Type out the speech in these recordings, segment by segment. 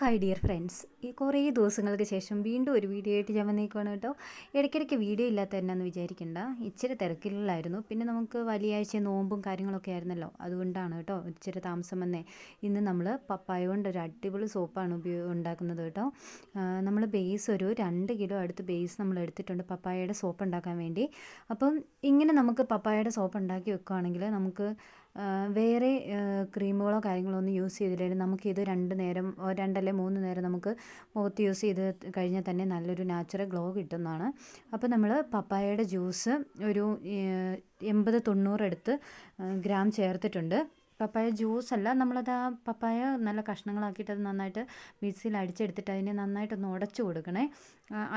Hi dear friends ഈ കുറേ ദിവസങ്ങൾക്ക് ശേഷം വീണ്ടും ഒരു വീഡിയോ ആയിട്ട് ഞാൻ വന്നേക്കുവാണ് കേട്ടോ. ഇടയ്ക്കിടയ്ക്ക് വീഡിയോ ഇല്ലാത്ത എന്നാന്ന് വിചാരിക്കണ്ട. ഇച്ചിരി തിരക്കിലായിരുന്നു പിന്നെ നമുക്ക് വലിയ ആഴ്ച നോമ്പും കാര്യങ്ങളൊക്കെ ആയിരുന്നല്ലോ. അതുകൊണ്ടാണ് കേട്ടോ ഇച്ചിരി താമസം വന്നേ. ഇന്ന് നമ്മൾ പപ്പായ കൊണ്ട് ഒരു അടിപൊളി സോപ്പാണ് ഉപയോഗ ഉണ്ടാക്കുന്നത് കേട്ടോ. നമ്മൾ ബേസ് ഒരു രണ്ട് കിലോ അടുത്ത് ബേസ് നമ്മൾ എടുത്തിട്ടുണ്ട് പപ്പായയുടെ സോപ്പ് ഉണ്ടാക്കാൻ വേണ്ടി. അപ്പം ഇങ്ങനെ നമുക്ക് പപ്പായയുടെ സോപ്പ് ഉണ്ടാക്കി വെക്കുകയാണെങ്കിൽ നമുക്ക് വേറെ ക്രീമുകളോ കാര്യങ്ങളോ ഒന്നും യൂസ് ചെയ്തില്ലെങ്കിൽ നമുക്കിത് രണ്ട് നേരം രണ്ടല്ലേ മൂന്ന് നേരം നമുക്ക് മുഖത്ത് യൂസ് ചെയ്ത് കഴിഞ്ഞാൽ തന്നെ നല്ലൊരു നാച്ചുറൽ ഗ്ലോ കിട്ടുന്നതാണ്. അപ്പോൾ നമ്മൾ പപ്പായയുടെ ജ്യൂസ് ഒരു എൺപത് തൊണ്ണൂറ് എടുത്ത് ഗ്രാം ചേർത്തിട്ടുണ്ട്. പപ്പായ ജ്യൂസ് അല്ല നമ്മളത് ആ പപ്പായ നല്ല കഷ്ണങ്ങളാക്കിയിട്ട് അത് നന്നായിട്ട് മിക്സിയിൽ അടിച്ചെടുത്തിട്ട് അതിനെ നന്നായിട്ടൊന്ന് ഉടച്ചു കൊടുക്കണേ.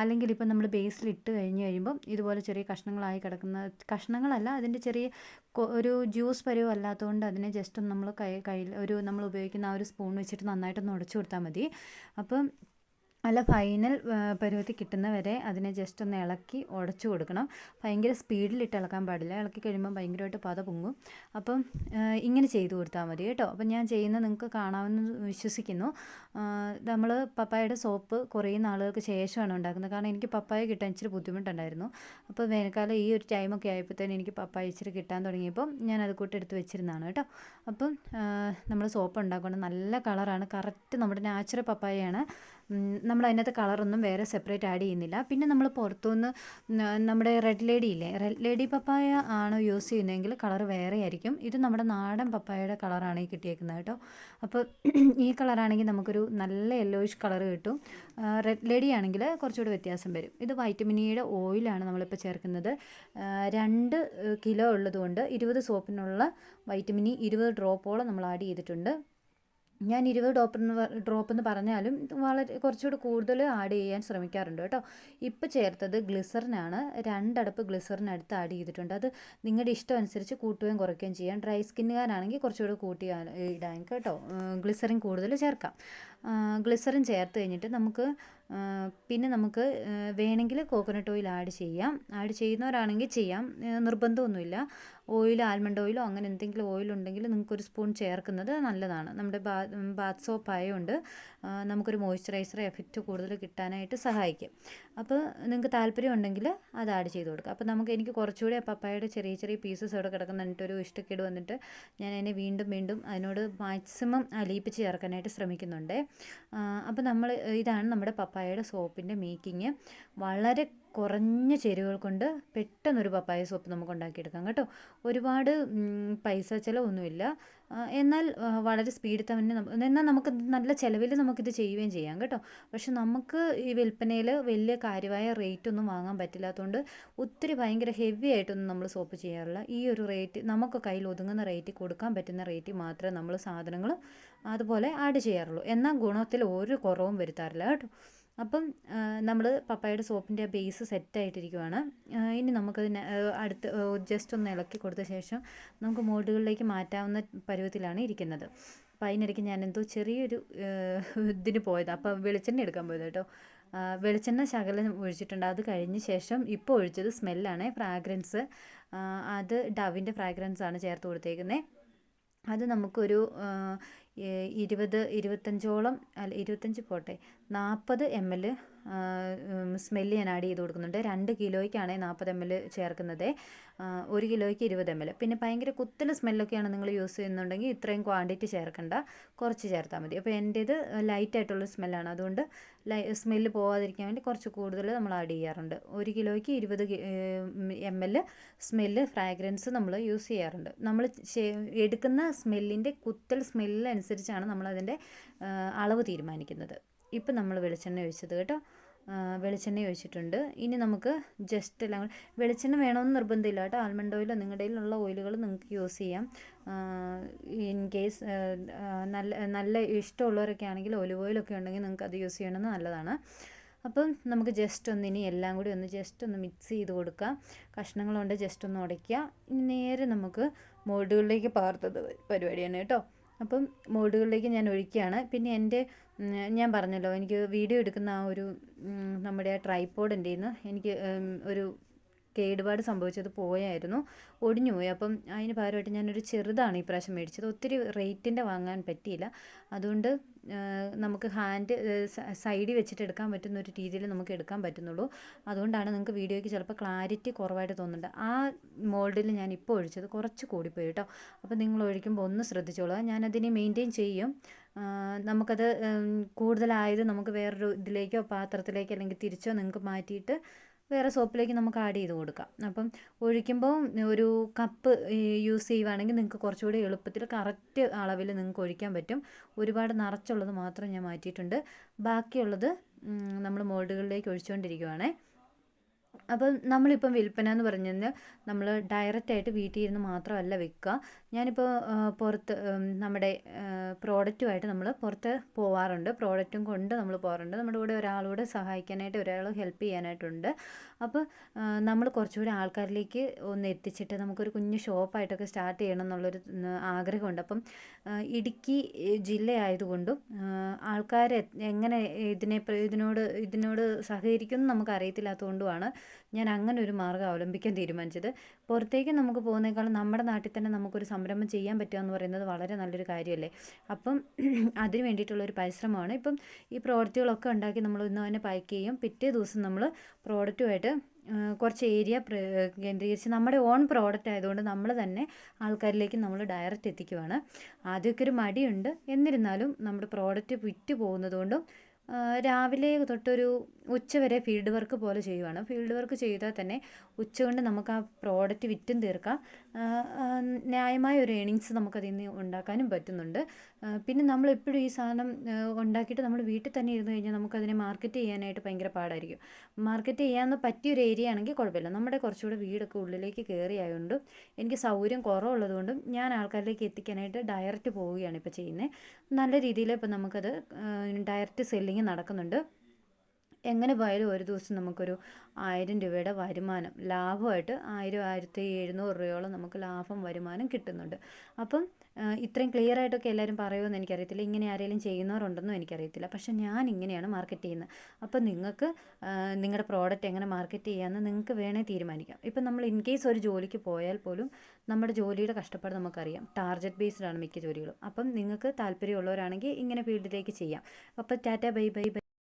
അല്ലെങ്കിൽ ഇപ്പം നമ്മൾ ബേസിൽ ഇട്ട് കഴിഞ്ഞ് കഴിയുമ്പം ഇതുപോലെ ചെറിയ കഷ്ണങ്ങളായി കിടക്കുന്ന കഷ്ണങ്ങളല്ല അതിന്റെ ചെറിയ ഒരു ജ്യൂസ് പരുവം അല്ലാത്തതുകൊണ്ട് അതിനെ ജസ്റ്റ് ഒന്ന് നമ്മൾ കൈ കയ്യിൽ ഒരു നമ്മൾ ഉപയോഗിക്കുന്ന ആ ഒരു സ്പൂൺ വെച്ചിട്ട് നന്നായിട്ടൊന്ന് ഉടച്ചു കൊടുത്താൽ മതി. അപ്പം നല്ല ഫൈനൽ പരുവത്തിൽ കിട്ടുന്നവരെ അതിനെ ജസ്റ്റ് ഒന്ന് ഇളക്കി ഉടച്ചു കൊടുക്കണം. ഭയങ്കര സ്പീഡിൽ സ്പീഡിലിട്ട് ഇളക്കാൻ പാടില്ല. ഇളക്കി കഴിയുമ്പോൾ ഭയങ്കരമായിട്ട് പത പൊങ്ങും. അപ്പം ഇങ്ങനെ ചെയ്തു കൊടുത്താൽ മതി കേട്ടോ. അപ്പം ഞാൻ ചെയ്യുന്ന നിങ്ങൾക്ക് കാണാമെന്ന് വിശ്വസിക്കുന്നു. നമ്മൾ പപ്പായയുടെ സോപ്പ് കുറേ നാളുകൾക്ക് ശേഷമാണ് ഉണ്ടാക്കുന്നത്. കാരണം എനിക്ക് പപ്പായ കിട്ടാൻ ഇച്ചിരി ബുദ്ധിമുട്ടുണ്ടായിരുന്നു. അപ്പോൾ വേനൽക്കാലം ഈ ഒരു ടൈമൊക്കെ ആയപ്പോഴത്തേനും എനിക്ക് പപ്പായ ഇച്ചിരി കിട്ടാൻ തുടങ്ങിയപ്പോൾ ഞാൻ അത് കൂട്ടി എടുത്ത് വെച്ചിരുന്നതാണ് കേട്ടോ. അപ്പം നമ്മൾ സോപ്പ് ഉണ്ടാക്കുന്നത് നല്ല കളറാണ് കറക്റ്റ് നമ്മുടെ നാച്ചുറൽ പപ്പായയാണ്. നമ്മൾ അതിനകത്ത് കളറൊന്നും വേറെ സെപ്പറേറ്റ് ആഡ് ചെയ്യുന്നില്ല. പിന്നെ നമ്മൾ പുറത്തുനിന്ന് നമ്മുടെ റെഡ് ലേഡി ഇല്ലേ? റെഡ് ലേഡി പപ്പായ ആണ് യൂസ് ചെയ്യുന്നതെങ്കിൽ കളർ വേറെ ആയിരിക്കും. ഇത് നമ്മുടെ നാടൻ പപ്പായയുടെ കളറാണ് ഈ കിട്ടിയേക്കുന്നത് കേട്ടോ. അപ്പോൾ ഈ കളറാണെങ്കിൽ നമുക്കൊരു നല്ല യെല്ലോയിഷ് കളർ കിട്ടും. റെഡ് ലേഡി ആണെങ്കിൽ കുറച്ചുകൂടി വ്യത്യാസം വരും. ഇത് വൈറ്റമിനിയുടെ ഓയിലാണ് നമ്മളിപ്പോൾ ചേർക്കുന്നത്. രണ്ട് കിലോ ഉള്ളതുകൊണ്ട് ഇരുപത് സോപ്പിനുള്ള വൈറ്റമിനി ഇ ഇരുപത് ഡ്രോപ്പോളം നമ്മൾ ആഡ് ചെയ്തിട്ടുണ്ട്. ഞാൻ ഇരുപത് എന്ന് ഡ്രോപ്പ് എന്ന് പറഞ്ഞാലും വളരെ കുറച്ചുകൂടി കൂടുതൽ ആഡ് ചെയ്യാൻ ശ്രമിക്കാറുണ്ട് കേട്ടോ. ഇപ്പോൾ ചേർത്തത് ഗ്ലിസറിനാണ് രണ്ടടപ്പ് ഗ്ലിസറിനടുത്ത് ആഡ് ചെയ്തിട്ടുണ്ട്. അത് നിങ്ങളുടെ ഇഷ്ടം അനുസരിച്ച് കൂട്ടുകയും കുറയ്ക്കുകയും ചെയ്യാം. ഡ്രൈ സ്കിന്നുകാരാണെങ്കിൽ കുറച്ചുകൂടി കൂട്ടി ഇടാൻ കേട്ടോ. ഗ്ലിസറിൻ കൂടുതൽ ചേർക്കാം. ഗ്ലിസറിൻ ചേർത്ത് കഴിഞ്ഞിട്ട് നമുക്ക് പിന്നെ നമുക്ക് വേണമെങ്കിൽ കോക്കനട്ട് ഓയിൽ ആഡ് ചെയ്യാം. ആഡ് ചെയ്യുന്നവരാണെങ്കിൽ ചെയ്യാം. നിർബന്ധമൊന്നുമില്ല. ഓയിൽ ആൽമണ്ട് ഓയിലോ അങ്ങനെ എന്തെങ്കിലും ഓയിൽ ഉണ്ടെങ്കിൽ നിങ്ങൾക്ക് ഒരു സ്പൂൺ ചേർക്കുന്നത് നല്ലതാണ്. നമ്മുടെ ബാ ബാത്ത് സോപ്പ് ആയതുകൊണ്ട് നമുക്കൊരു മോയ്സ്ചറൈസർ എഫക്റ്റ് കൂടുതൽ കിട്ടാനായിട്ട് സഹായിക്കും. അപ്പോൾ നിങ്ങൾക്ക് താല്പര്യം ഉണ്ടെങ്കിൽ അത് ആഡ് ചെയ്ത് കൊടുക്കുക അപ്പോൾ നമുക്ക് എനിക്ക് കുറച്ചുകൂടി പപ്പായയുടെ ചെറിയ ചെറിയ പീസസ് അവിടെ കിടക്കുന്നിട്ട് ഒരു ഇഷ്ടക്കേട് വന്നിട്ട് ഞാൻ അതിനെ വീണ്ടും വീണ്ടും അതിനോട് മാക്സിമം അലിയിപ്പിച്ച് ചേർക്കാനായിട്ട് ശ്രമിക്കുന്നുണ്ട്. അപ്പോൾ നമ്മൾ ഇതാണ് നമ്മുടെ പപ്പായയുടെ സോപ്പിന്റെ മേക്കിങ്. വളരെ കുറഞ്ഞ ചേരുവകൾ കൊണ്ട് പെട്ടെന്നൊരു പപ്പായ സോപ്പ് നമുക്ക് ഉണ്ടാക്കിയെടുക്കാം കേട്ടോ. ഒരുപാട് പൈസ ചിലവൊന്നുമില്ല. എന്നാൽ വളരെ സ്പീഡിൽ തന്നെ എന്നാൽ നമുക്ക് നല്ല ചിലവിൽ നമുക്കിത് ചെയ്യുകയും ചെയ്യാം കേട്ടോ. പക്ഷെ നമുക്ക് ഈ വിൽപ്പനയിൽ വലിയ കാര്യമായ റേറ്റ് ഒന്നും വാങ്ങാൻ പറ്റില്ലാത്തതുകൊണ്ട് ഒത്തിരി ഭയങ്കര ഹെവി ആയിട്ടൊന്നും നമ്മൾ സോപ്പ് ചെയ്യാറില്ല. ഈ ഒരു റേറ്റ് നമുക്ക് കയ്യിൽ ഒതുങ്ങുന്ന റേറ്റ് കൊടുക്കാൻ പറ്റുന്ന റേറ്റ് മാത്രമേ നമ്മൾ സാധനങ്ങൾ അതുപോലെ ആഡ് ചെയ്യാറുള്ളൂ. എന്നാൽ ഗുണത്തിൽ ഒരു കുറവും വരുത്താറില്ല കേട്ടോ. അപ്പം നമ്മൾ പപ്പായയുടെ സോപ്പിന്റെ ബേസ് സെറ്റായിട്ടിരിക്കുവാണ് ഇനി നമുക്കതിന് അടുത്ത് ജസ്റ്റ് ഒന്ന് ഇളക്കി കൊടുത്ത ശേഷം നമുക്ക് മോൾഡുകളിലേക്ക് മാറ്റാവുന്ന പരുവത്തിലാണ് ഇരിക്കുന്നത്. അപ്പം അതിനിടയ്ക്ക് ഞാൻ എന്തോ ചെറിയൊരു ഇതിന് പോയത്. അപ്പോൾ വെളിച്ചെണ്ണ എടുക്കാൻ പോയത് കേട്ടോ. വെളിച്ചെണ്ണ ശകലം ഒഴിച്ചിട്ടുണ്ട്. അത് കഴിഞ്ഞ ശേഷം ഇപ്പോൾ ഒഴിച്ചത് സ്മെല്ലാണ്. ഫ്രാഗ്രൻസ് അത് ഡവിന്റെ ഫ്രാഗ്രൻസ് ആണ് ചേർത്ത് കൊടുത്തേക്കുന്നത് അത് നമുക്കൊരു ഇരുപത് ഇരുപത്തഞ്ചോളം അല്ല ഇരുപത്തഞ്ച് പോട്ടെ. നാൽപ്പത് എം എൽ സ്മെല്ല് ഞാൻ ആഡ് ചെയ്ത് കൊടുക്കുന്നുണ്ട്. രണ്ട് കിലോയ്ക്കാണ് നാൽപ്പത് എം എൽ ചേർക്കുന്നത്. ഒരു കിലോയ്ക്ക് ഇരുപത് എം എൽ. പിന്നെ ഭയങ്കര കുത്തൽ സ്മെല്ലൊക്കെയാണ് നിങ്ങൾ യൂസ് ചെയ്യുന്നുണ്ടെങ്കിൽ ഇത്രയും ക്വാണ്ടിറ്റി ചേർക്കണ്ട. കുറച്ച് ചേർത്താൽ മതി. അപ്പോൾ എന്റേത് ലൈറ്റ് ആയിട്ടുള്ള സ്മെല്ലാണ് അതുകൊണ്ട് ലൈ സ്മെല്ല് പോവാതിരിക്കാൻ വേണ്ടി കുറച്ച് കൂടുതൽ നമ്മൾ ആഡ് ചെയ്യാറുണ്ട്. ഒരു കിലോയ്ക്ക് ഇരുപത് എം എൽ സ്മെല്ല് ഫ്രാഗ്രൻസ് നമ്മൾ യൂസ് ചെയ്യാറുണ്ട്. നമ്മൾ എടുക്കുന്ന സ്മെല്ലിന്റെ കുത്തൽ സ്മെല്ലനുസരിച്ചാണ് നമ്മളതിന്റെ അളവ് തീരുമാനിക്കുന്നത്. ഇപ്പം നമ്മൾ വെളിച്ചെണ്ണ ഒഴിച്ചത് കേട്ടോ. വെളിച്ചെണ്ണ ഒഴിച്ചിട്ടുണ്ട്. ഇനി നമുക്ക് ജസ്റ്റ് എല്ലാം വെളിച്ചെണ്ണ വേണമെന്ന് നിർബന്ധമില്ല കേട്ടോ. ആൽമണ്ട് ഓയിലോ നിങ്ങളുടെ കയ്യിലുള്ള ഓയിലുകൾ നിങ്ങൾക്ക് യൂസ് ചെയ്യാം. ഇൻ കേസ് നല്ല നല്ല ഇഷ്ടമുള്ളവരൊക്കെ ആണെങ്കിൽ ഒലിവ് ഓയിലൊക്കെ ഉണ്ടെങ്കിൽ നിങ്ങൾക്ക് അത് യൂസ് ചെയ്യണമെന്ന് നല്ലതാണ്. അപ്പം നമുക്ക് ജസ്റ്റ് ഒന്ന് ഇനി എല്ലാം കൂടി ഒന്ന് ജസ്റ്റ് ഒന്ന് മിക്സ് ചെയ്ത് കൊടുക്കുക. കഷ്ണങ്ങളുണ്ട് ജസ്റ്റ് ഒന്ന് ഉടയ്ക്കുക. നേരെ നമുക്ക് മോൾഡുകളിലേക്ക് പാർത്തത് പരിപാടിയാണ് കേട്ടോ. അപ്പം മോൾഡുകളിലേക്ക് ഞാൻ ഒഴിക്കുകയാണ്. പിന്നെ എന്റെ ഞാൻ പറഞ്ഞല്ലോ എനിക്ക് വീഡിയോ എടുക്കുന്ന ആ ഒരു നമ്മുടെ ആ ട്രൈപ്പോഡിന്റെ നിന്ന് എനിക്ക് ഒരു കേടുപാട് സംഭവിച്ചത് പോയായിരുന്നു ഒടിഞ്ഞു പോയി. അപ്പം അതിന് പകരമായിട്ട് ഞാനൊരു ചെറുതാണ് ഈ പ്രാവശ്യം മേടിച്ചത്. ഒത്തിരി റേറ്റിന്റെ വാങ്ങാൻ പറ്റിയില്ല. അതുകൊണ്ട് നമുക്ക് ഹാൻഡ് സൈഡിൽ വെച്ചിട്ട് എടുക്കാൻ പറ്റുന്ന ഒരു രീതിയിൽ നമുക്ക് എടുക്കാൻ പറ്റുന്നുള്ളൂ. അതുകൊണ്ടാണ് നിങ്ങൾക്ക് വീഡിയോയ്ക്ക് ചിലപ്പോൾ ക്ലാരിറ്റി കുറവായിട്ട് തോന്നുന്നുണ്ട്. ആ മോൾഡിൽ ഞാൻ ഇപ്പോൾ ഒഴിച്ചത് കുറച്ച് കൂടിപ്പോയി കേട്ടോ. അപ്പോൾ നിങ്ങൾ ഒഴിക്കുമ്പോൾ ഒന്ന് ശ്രദ്ധിച്ചോളുക. ഞാനതിനെ മെയിന്റെയിൻ ചെയ്യും. നമുക്കത് കൂടുതലായത് നമുക്ക് വേറൊരു ഇതിലേക്കോ പാത്രത്തിലേക്കോ അല്ലെങ്കിൽ തിരിച്ചോ നിങ്ങൾക്ക് മാറ്റിയിട്ട് വേറെ സോപ്പിലേക്ക് നമുക്ക് ആഡ് ചെയ്ത് കൊടുക്കാം. അപ്പം ഒഴിക്കുമ്പോൾ ഒരു കപ്പ് യൂസ് ചെയ്യുവാണെങ്കിൽ നിങ്ങൾക്ക് കുറച്ചുകൂടി എളുപ്പത്തിൽ കറക്റ്റ് അളവിൽ നിങ്ങൾക്ക് ഒഴിക്കാൻ പറ്റും. ഒരുപാട് നിറച്ചുള്ളത് മാത്രം ഞാൻ മാറ്റിയിട്ടുണ്ട്. ബാക്കിയുള്ളത് നമ്മൾ മോൾഡുകളിലേക്ക് ഒഴിച്ചുകൊണ്ടിരിക്കുവാണേ. അപ്പം നമ്മളിപ്പം വിൽപ്പന എന്ന് പറഞ്ഞു നമ്മൾ ഡയറക്റ്റ് ആയിട്ട് വീട്ടിൽ ഇരുന്ന് മാത്രമല്ല വിൽക്കുക ഞാനിപ്പോൾ പുറത്ത് നമ്മുടെ പ്രോഡക്റ്റുമായിട്ട് നമ്മൾ പുറത്ത് പോവാറുണ്ട്. പ്രോഡക്റ്റും കൊണ്ട് നമ്മൾ പോകാറുണ്ട് നമ്മുടെ കൂടെ ഒരാളോട് സഹായിക്കാനായിട്ട് ഒരാൾ ഹെൽപ്പ് ചെയ്യാനായിട്ടുണ്ട്. അപ്പോൾ നമ്മൾ കുറച്ചുകൂടി ആൾക്കാരിലേക്ക് ഒന്ന് എത്തിച്ചിട്ട് നമുക്കൊരു കുഞ്ഞു ഷോപ്പായിട്ടൊക്കെ സ്റ്റാർട്ട് ചെയ്യണം എന്നുള്ളൊരു ആഗ്രഹമുണ്ട്. അപ്പം ഇടുക്കി ജില്ലയായതുകൊണ്ടും ആൾക്കാർ എങ്ങനെ ഇതിനെ ഇതിനോട് ഇതിനോട് സഹകരിക്കും നമുക്ക് അറിയത്തില്ലാത്തതുകൊണ്ടുമാണ് ഞാൻ അങ്ങനെ ഒരു മാർഗം അവലംബിക്കാൻ തീരുമാനിച്ചത്. പുറത്തേക്ക് നമുക്ക് പോകുന്നേക്കാളും നമ്മുടെ നാട്ടിൽ തന്നെ നമുക്കൊരു സംരംഭം ചെയ്യാൻ പറ്റുക എന്ന് പറയുന്നത് വളരെ നല്ലൊരു കാര്യമല്ലേ? അപ്പം അതിന് വേണ്ടിയിട്ടുള്ള ഒരു പരിശ്രമമാണ്. ഇപ്പം ഈ പ്രോഡക്റ്റുകളൊക്കെ ഉണ്ടാക്കി നമ്മൾ ഇന്ന് തന്നെ പാക്ക് ചെയ്യും. പിറ്റേ ദിവസം നമ്മൾ പ്രോഡക്റ്റുമായിട്ട് കുറച്ച് ഏരിയ കേന്ദ്രീകരിച്ച് നമ്മുടെ ഓൺ പ്രോഡക്റ്റ് ആയതുകൊണ്ട് നമ്മൾ തന്നെ ആൾക്കാരിലേക്ക് നമ്മൾ ഡയറക്റ്റ് എത്തിക്കുവാണ്. ആദ്യമൊക്കെ ഒരു മടിയുണ്ട്. എന്നിരുന്നാലും നമ്മുടെ പ്രോഡക്റ്റ് വിറ്റ് പോകുന്നതുകൊണ്ടും രാവിലെ തൊട്ടൊരു ഉച്ച വരെ ഫീൽഡ് വർക്ക് പോലെ ചെയ്യുവാണ്. ഫീൽഡ് വർക്ക് ചെയ്താൽ തന്നെ ഉച്ച കൊണ്ട് നമുക്ക് ആ പ്രോഡക്റ്റ് വിറ്റും തീർക്കാം. ന്യായമായ ഒരു ഏണിങ്സ് നമുക്കതിൽ നിന്ന് ഉണ്ടാക്കാനും പറ്റുന്നുണ്ട്. പിന്നെ നമ്മൾ എപ്പോഴും ഈ സാധനം ഉണ്ടാക്കിയിട്ട് നമ്മൾ വീട്ടിൽ തന്നെ ഇരുന്ന് കഴിഞ്ഞാൽ നമുക്കതിനെ മാർക്കറ്റ് ചെയ്യാനായിട്ട് ഭയങ്കര പാടായിരിക്കും. മാർക്കറ്റ് ചെയ്യാമെന്ന് പറ്റിയൊരു ഏരിയ ആണെങ്കിൽ കുഴപ്പമില്ല. നമ്മുടെ കുറച്ചുകൂടെ വീടൊക്കെ ഉള്ളിലേക്ക് കയറി ആയതുകൊണ്ടും എനിക്ക് സൗകര്യം കുറവുള്ളതുകൊണ്ടും ഞാൻ ആൾക്കാരിലേക്ക് എത്തിക്കാനായിട്ട് ഡയറക്റ്റ് പോവുകയാണ് ഇപ്പോൾ ചെയ്യുന്നത്. നല്ല രീതിയിൽ ഇപ്പോൾ നമുക്കത് ഡയറക്റ്റ് സെല്ലിങ് നടക്കുന്നുണ്ട്. എങ്ങനെ പോയാലും ഒരു ദിവസം നമുക്കൊരു ആയിരം രൂപയുടെ വരുമാനം ലാഭമായിട്ട് ആയിരം ആയിരത്തി എഴുന്നൂറ് രൂപയോളം നമുക്ക് ലാഭം വരുമാനം കിട്ടുന്നുണ്ട്. അപ്പം ഇത്രയും ക്ലിയർ ആയിട്ടൊക്കെ എല്ലാവരും പറയുമെന്ന് എനിക്കറിയത്തില്ല. ഇങ്ങനെ ആരെങ്കിലും ചെയ്യുന്നവരുണ്ടെന്നും എനിക്കറിയത്തില്ല. പക്ഷേ ഞാൻ ഇങ്ങനെയാണ് മാർക്കറ്റ് ചെയ്യുന്നത്. അപ്പം നിങ്ങൾക്ക് നിങ്ങളുടെ പ്രോഡക്റ്റ് എങ്ങനെ മാർക്കറ്റ് ചെയ്യാമെന്ന് നിങ്ങൾക്ക് വേണേൽ തീരുമാനിക്കാം. ഇപ്പം നമ്മൾ ഇൻ കേസ് ഒരു ജോലിക്ക് പോയാൽ പോലും നമ്മുടെ ജോലിയുടെ കഷ്ടപ്പാട് നമുക്കറിയാം. ടാർഗറ്റ് ബേസ്ഡ് ആണ് മിക്ക ജോലികളും. അപ്പം നിങ്ങൾക്ക് താല്പര്യമുള്ളവരാണെങ്കിൽ ഇങ്ങനെ ഫീൽഡിലേക്ക് ചെയ്യാം. അപ്പം ടാറ്റ ബൈ ബൈ ബൈ.